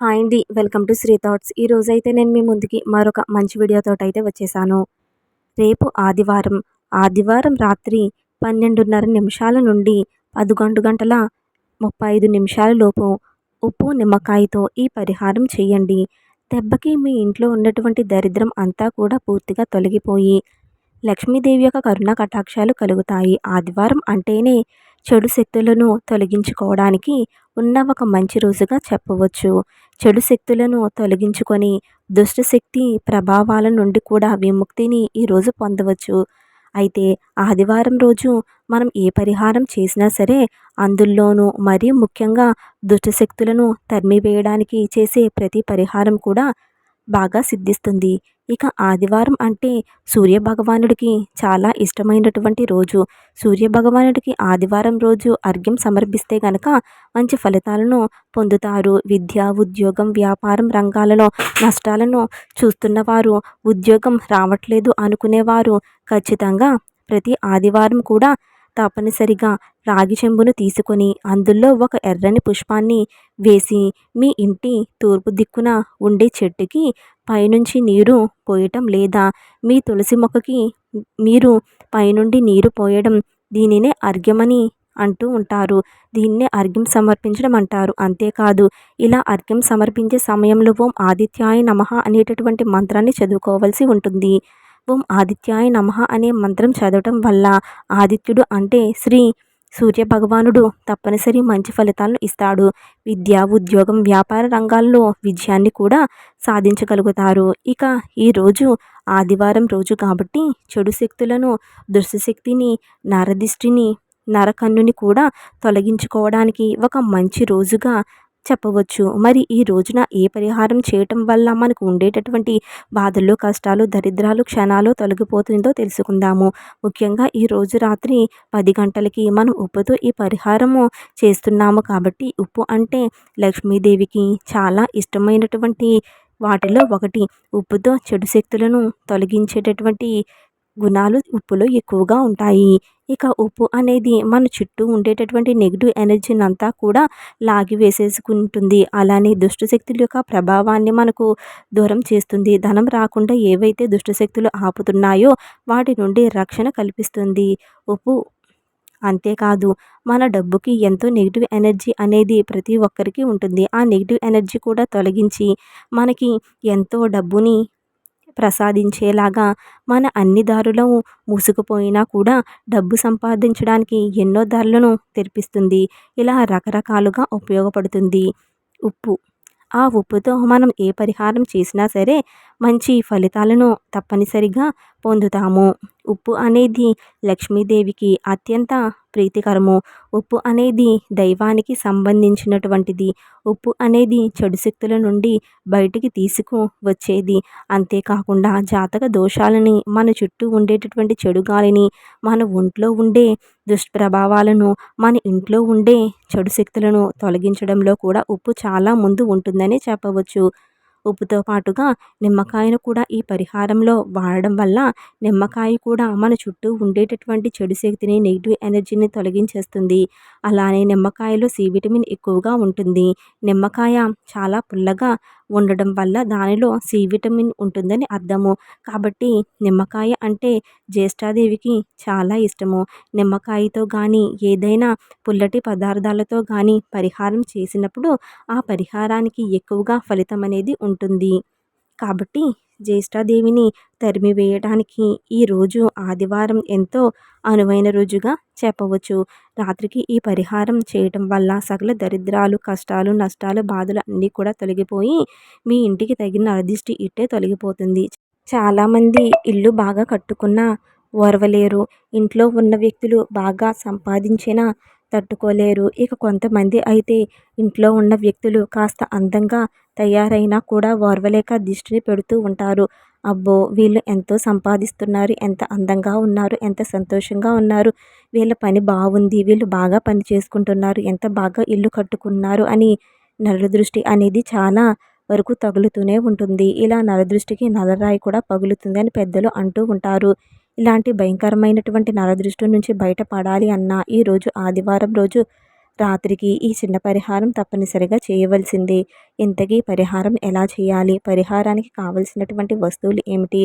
Hi అండి welcome to Shri thoughts. ఈ రోజైతే నేను మీ ముందుకి మరొక మంచి వీడియోతో అయితే వచ్చేసాను. రేపు ఆదివారం ఆదివారం రాత్రి పన్నెండున్నర నిమిషాల నుండి పదకొండు గంటల ముప్పై ఐదు నిమిషాల లోపు ఉప్పు నిమ్మకాయతో ఈ పరిహారం చేయండి. దెబ్బకి మీ ఇంట్లో ఉన్నటువంటి దరిద్రం అంతా కూడా పూర్తిగా తొలగిపోయి లక్ష్మీదేవి యొక్క కరుణ కటాక్షాలు కలుగుతాయి. ఆదివారం అంటేనే చెడు శక్తులను తొలగించుకోవడానికి ఉన్న ఒక మంచి రోజుగా చెప్పవచ్చు. చెడు శక్తులను తొలగించుకొని దుష్టశక్తి ప్రభావాల నుండి కూడా విముక్తిని ఈరోజు పొందవచ్చు. అయితే ఆదివారం రోజు మనం ఏ పరిహారం చేసినా సరే అందులోనూ మరీ ముఖ్యంగా దుష్టశక్తులను తరిమివేయడానికి చేసే ప్రతి పరిహారం కూడా బాగా సిద్ధిస్తుంది. ఇక ఆదివారం అంటే సూర్య భగవానుడికి చాలా ఇష్టమైనటువంటి రోజు. సూర్య భగవానుడికి ఆదివారం రోజు అర్ఘ్యం సమర్పిస్తే గనక మంచి ఫలితాలను పొందుతారు. విద్య ఉద్యోగం వ్యాపారం రంగాలలో నష్టాలను చూస్తున్నవారు ఉద్యోగం రావట్లేదు అనుకునేవారు. ఖచ్చితంగా ప్రతి ఆదివారం కూడా తప్పనిసరిగా రాగి చెంబును తీసుకొని అందులో ఒక ఎర్రని పుష్పాన్ని వేసి మీ ఇంటి తూర్పు దిక్కున ఉండే చెట్టుకి పైనుంచి నీరు పోయటం లేదా మీ తులసి మొక్కకి మీరు పైనుండి నీరు పోయడం దీనినే అర్ఘ్యమని అంటూ ఉంటారు. దీన్నే అర్ఘ్యం సమర్పించడం అంటారు. అంతేకాదు ఇలా అర్ఘ్యం సమర్పించే సమయంలో ఓం ఆదిత్యాయ నమ అనేటటువంటి మంత్రాన్ని చదువుకోవాల్సి ఉంటుంది. ఓం ఆదిత్యాయ నమ అనే మంత్రం చదవటం వల్ల ఆదిత్యుడు అంటే శ్రీ సూర్య భగవానుడు తప్పనిసరి మంచి ఫలితాలను ఇస్తాడు. విద్య ఉద్యోగం వ్యాపార రంగాల్లో విజయాన్ని కూడా సాధించగలుగుతారు. ఇక ఈరోజు ఆదివారం రోజు కాబట్టి చెడు శక్తులను దుష్టశక్తిని నరదిష్టిని నరకన్నుని కూడా తొలగించుకోవడానికి ఒక మంచి రోజుగా చెప్పవచ్చు. మరి ఈ రోజున ఏ పరిహారం చేయటం వల్ల మనకు ఉండేటటువంటి బాధలు కష్టాలు దరిద్రాలు క్షణాలు తొలగిపోతుందో తెలుసుకుందాము. ముఖ్యంగా ఈ రోజు రాత్రి పది గంటలకి మనం ఉప్పుతో ఈ పరిహారము చేస్తున్నాము కాబట్టి ఉప్పు అంటే లక్ష్మీదేవికి చాలా ఇష్టమైనటువంటి వాటిలో ఒకటి. ఉప్పుతో చెడు శక్తులను తొలగించేటటువంటి గుణాలు ఉప్పులో ఎక్కువగా ఉంటాయి. ఇక ఉప్పు అనేది మన చుట్టూ ఉండేటటువంటి నెగిటివ్ ఎనర్జీని అంతా కూడా లాగి వేసేసుకుంటుంది. అలానే దుష్టశక్తుల యొక్క ప్రభావాన్ని మనకు దూరం చేస్తుంది. ధనం రాకుండా ఏవైతే దుష్టశక్తులు ఆపుతున్నాయో వాటి నుండి రక్షణ కల్పిస్తుంది. ఉప్పు అంతేకాదు మన డబ్బుకి ఎంతో నెగిటివ్ ఎనర్జీ అనేది ప్రతి ఒక్కరికి ఉంటుంది. ఆ నెగిటివ్ ఎనర్జీ కూడా తొలగించి మనకి ఎంతో డబ్బుని ప్రసాదించేలాగా మన అన్ని దారులు మూసుకుపోయినా కూడా డబ్బు సంపాదించడానికి ఎన్నో దారులను తెరిపిస్తుంది. ఇలా రకరకాలుగా ఉపయోగపడుతుంది. ఉప్పు. ఆ ఉప్పుతో మనం ఏ పరిహారం చేసినా సరే మంచి ఫలితాలను తప్పనిసరిగా పొందుతాము. ఉప్పు అనేది లక్ష్మీదేవికి అత్యంత ప్రీతికరము. ఉప్పు అనేది దైవానికి సంబంధించినటువంటిది. ఉప్పు అనేది చెడు శక్తుల నుండి బయటికి తీసుకు వచ్చేది. అంతేకాకుండా జాతక దోషాలని మన చుట్టూ ఉండేటటువంటి చెడు గాలిని మన ఒంట్లో ఉండే దుష్ప్రభావాలను మన ఇంట్లో ఉండే చెడు శక్తులను తొలగించడంలో కూడా ఉప్పు చాలా ముందు ఉంటుందని చెప్పవచ్చు. ఉప్పుతో పాటుగా నిమ్మకాయను కూడా ఈ పరిహారంలో వాడడం వల్ల నిమ్మకాయ కూడా మన చుట్టూ ఉండేటటువంటి చెడు శక్తిని నెగిటివ్ ఎనర్జీని తొలగించేస్తుంది. అలానే నిమ్మకాయలో సి విటమిన్ ఎక్కువగా ఉంటుంది. నిమ్మకాయ చాలా పుల్లగా ఉండడం వల్ల దానిలో సి విటమిన్ ఉంటుందని అర్థము. కాబట్టి నిమ్మకాయ అంటే జ్యేష్ఠాదేవికి చాలా ఇష్టము. నిమ్మకాయతో కానీ ఏదైనా పుల్లటి పదార్థాలతో కానీ పరిహారం చేసినప్పుడు ఆ పరిహారానికి ఎక్కువగా ఫలితం అనేది ఉంటుంది. కాబట్టి జ్యేష్ఠాదేవిని తరిమివేయడానికి ఈరోజు ఆదివారం ఎంతో అనువైన రోజుగా చెప్పవచ్చు. రాత్రికి ఈ పరిహారం చేయటం వల్ల సకల దరిద్రాలు కష్టాలు నష్టాలు బాధలు అన్నీ కూడా తొలగిపోయి మీ ఇంటికి తగిన అదిష్టి ఇట్టే తొలగిపోతుంది. చాలామంది ఇల్లు బాగా కట్టుకున్న ఓర్వలేరు. ఇంట్లో ఉన్న వ్యక్తులు బాగా సంపాదించిన తట్టుకోలేరు. ఇక కొంతమంది అయితే ఇంట్లో ఉన్న వ్యక్తులు కాస్త అందంగా తయారైనా కూడా ఓర్వలేక దిష్టిని పెడుతూ ఉంటారు. అబ్బో వీళ్ళు ఎంతో సంపాదిస్తున్నారు. ఎంత అందంగా ఉన్నారు. ఎంత సంతోషంగా ఉన్నారు. వీళ్ళ పని బాగుంది వీళ్ళు బాగా పని చేసుకుంటున్నారు. ఎంత బాగా ఇల్లు కట్టుకున్నారు అని నరదృష్టి అనేది చాలా వరకు తగులుతూనే ఉంటుంది. ఇలా నరదృష్టికి నలరాయి కూడా పగులుతుంది అని పెద్దలు అంటూ ఉంటారు. ఇలాంటి భయంకరమైనటువంటి నరదృష్టి నుంచి బయటపడాలి అన్న ఈరోజు ఆదివారం రోజు రాత్రికి ఈ చిన్న పరిహారం తప్పనిసరిగా చేయవలసిందే. ఇంతకీ పరిహారం ఎలా చేయాలి? పరిహారానికి కావలసినటువంటి వస్తువులు ఏమిటి?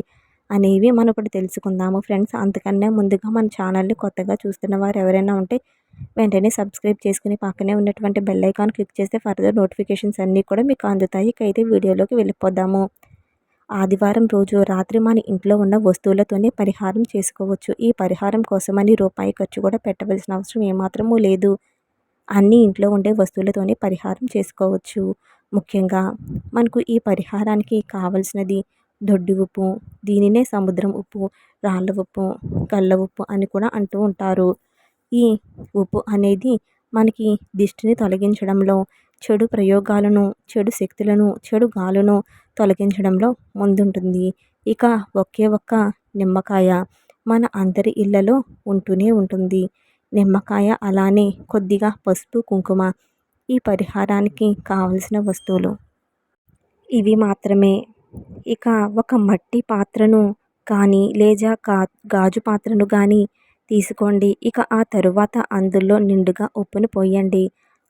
అనేవి మనం ఇప్పుడు తెలుసుకుందాము. ఫ్రెండ్స్ అంతకన్నా ముందుగా మన ఛానల్ని కొత్తగా చూస్తున్న వారు ఎవరైనా ఉంటే వెంటనే సబ్స్క్రైబ్ చేసుకుని పక్కనే ఉన్నటువంటి బెల్ ఐకాన్ క్లిక్ చేస్తే ఫర్దర్ నోటిఫికేషన్స్ అన్నీ కూడా మీకు అందుతాయి. అయితే వీడియోలోకి వెళ్ళిపోదాము. ఆదివారం రోజు రాత్రి మన ఇంట్లో ఉన్న వస్తువులతోనే పరిహారం చేసుకోవచ్చు. ఈ పరిహారం కోసమని రూపాయి ఖర్చు కూడా పెట్టవలసిన అవసరం ఏమాత్రమూ లేదు. అన్ని ఇంట్లో ఉండే వస్తువులతోనే పరిహారం చేసుకోవచ్చు. ముఖ్యంగా మనకు ఈ పరిహారానికి కావలసినది దొడ్డి ఉప్పు దీనినే సముద్రం ఉప్పు రాళ్ళ ఉప్పు కళ్ళ ఉప్పు అని కూడా అంటూ ఉంటారు. ఈ ఉప్పు అనేది మనకి దిష్టిని తొలగించడంలో చెడు ప్రయోగాలను చెడు శక్తులను చెడు గాలును తొలగించడంలో ముందుంటుంది. ఇక ఒకే ఒక్క నిమ్మకాయ మన అందరి ఇళ్ళలో ఉంటూనే ఉంటుంది. నిమ్మకాయ అలానే కొద్దిగా పసుపు కుంకుమ ఈ పరిహారానికి కావలసిన వస్తువులు. ఇవి మాత్రమే. ఇక ఒక మట్టి పాత్రను కానీ లేదా గా గాజు పాత్రను కానీ తీసుకోండి. ఇక ఆ తరువాత అందులో నిండుగా ఉప్పును పోయండి.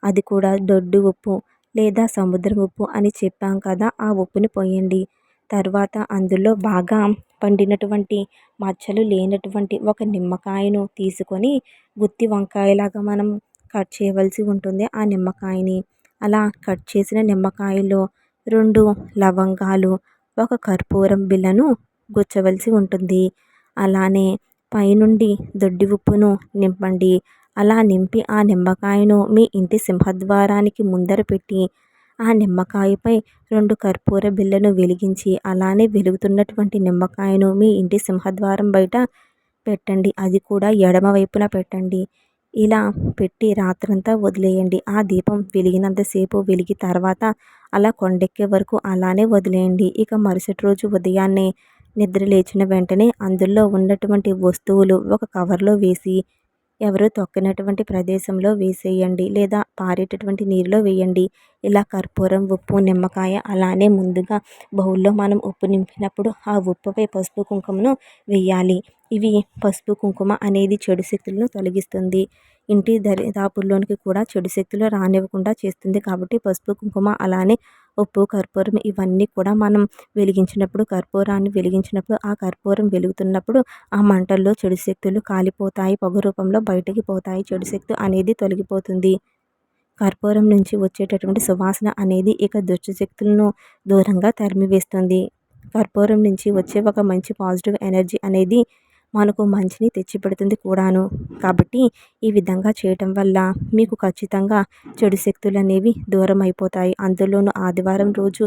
అది కూడా దొడ్డు ఉప్పు లేదా సముద్రం ఉప్పు అని చెప్పాం కదా ఆ ఉప్పుని పోయండి. తర్వాత అందులో బాగా పండినటువంటి మచ్చలు లేనటువంటి ఒక నిమ్మకాయను తీసుకొని గుత్తి వంకాయలాగా మనం కట్ చేయవలసి ఉంటుంది. ఆ నిమ్మకాయని అలా కట్ చేసిన నిమ్మకాయలో రెండు లవంగాలు ఒక కర్పూరం బిళ్ళను గుచ్చవలసి ఉంటుంది. అలానే పైనుండి దొడ్డి ఉప్పును నింపండి. అలా నింపి ఆ నిమ్మకాయను మీ ఇంటి సింహద్వారానికి ముందర పెట్టి ఆ నిమ్మకాయపై రెండు కర్పూర బిళ్ళను వెలిగించి అలానే వెలుగుతున్నటువంటి నిమ్మకాయను మీ ఇంటి సింహద్వారం బయట పెట్టండి. అది కూడా ఎడమ వైపున పెట్టండి. ఇలా పెట్టి రాత్రంతా వదిలేయండి. ఆ దీపం వెలిగినంతసేపు వెలిగి తర్వాత అలా కొండెక్కే వరకు అలానే వదిలేయండి. ఇక మరుసటి రోజు ఉదయాన్నే నిద్ర లేచిన వెంటనే అందులో ఉన్నటువంటి వస్తువులు ఒక కవర్లో వేసి ఎవరు తొక్కినటువంటి ప్రదేశంలో వేసేయండి లేదా పారేటటువంటి నీరులో వేయండి. ఇలా కర్పూరం ఉప్పు నిమ్మకాయ అలానే ముందుగా బౌల్లో మనం ఉప్పు నింపినప్పుడు ఆ ఉప్పుపై పసుపు కుంకుమను వేయాలి. ఇవి పసుపు కుంకుమ అనేది చెడు శక్తులను తొలగిస్తుంది. ఇంటి దరిదాపుల్లోనికి కూడా చెడు శక్తులు రానివ్వకుండా చేస్తుంది కాబట్టి పసుపు కుంకుమ అలానే ఉప్పు కర్పూరం ఇవన్నీ కూడా మనం వెలిగించినప్పుడు కర్పూరాన్ని వెలిగించినప్పుడు ఆ కర్పూరం వెలుగుతున్నప్పుడు ఆ మంటల్లో చెడు శక్తులు కాలిపోతాయి పొగ రూపంలో బయటికి పోతాయి చెడు శక్తి అనేది తొలగిపోతుంది. కర్పూరం నుంచి వచ్చేటటువంటి సువాసన అనేది ఇక దుష్టశక్తులను దూరంగా తరిమివేస్తుంది. కర్పూరం నుంచి వచ్చే ఒక మంచి పాజిటివ్ ఎనర్జీ అనేది మనకు మంచిని తెచ్చిపెడుతుంది కూడాను. కాబట్టి ఈ విధంగా చేయటం వల్ల మీకు ఖచ్చితంగా చెడు శక్తులు అనేవి దూరం అయిపోతాయి అందులోనూ ఆదివారం రోజు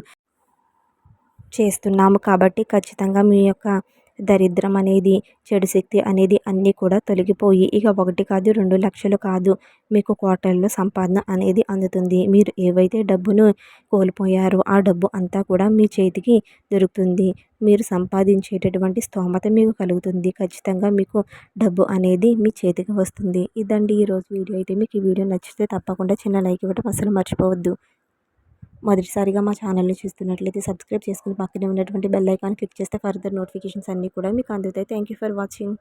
చేస్తున్నాము కాబట్టి ఖచ్చితంగా మీ యొక్క దరిద్రం అనేది చెడు శక్తి అనేది అన్నీ కూడా తొలగిపోయి ఇక ఒకటి కాదు రెండు లక్షలు కాదు మీకు కోటల్లో సంపాదన అనేది అందుతుంది. మీరు ఏవైతే డబ్బును కోల్పోయారో ఆ డబ్బు అంతా కూడా మీ చేతికి దొరుకుతుంది. మీరు సంపాదించేటటువంటి స్తోమత మీకు కలుగుతుంది. ఖచ్చితంగా మీకు డబ్బు అనేది మీ చేతికి వస్తుంది. ఇదండి ఈరోజు వీడియో. అయితే మీకు ఈ వీడియో నచ్చితే తప్పకుండా చిన్న లైక్ ఇవ్వడం అసలు మర్చిపోవద్దు. మొదటిసారిగా మా ఛానల్ని చూస్తున్నట్లయితే సబ్స్క్రైబ్ చేసుకుని పక్కనే ఉన్నటువంటి బెల్ ఐకాన్ క్లిక్ చేస్తే ఫర్దర్ నోటిఫికేషన్స్ అన్నీ కూడా మీకు అందుతాయి. Thank you for watching.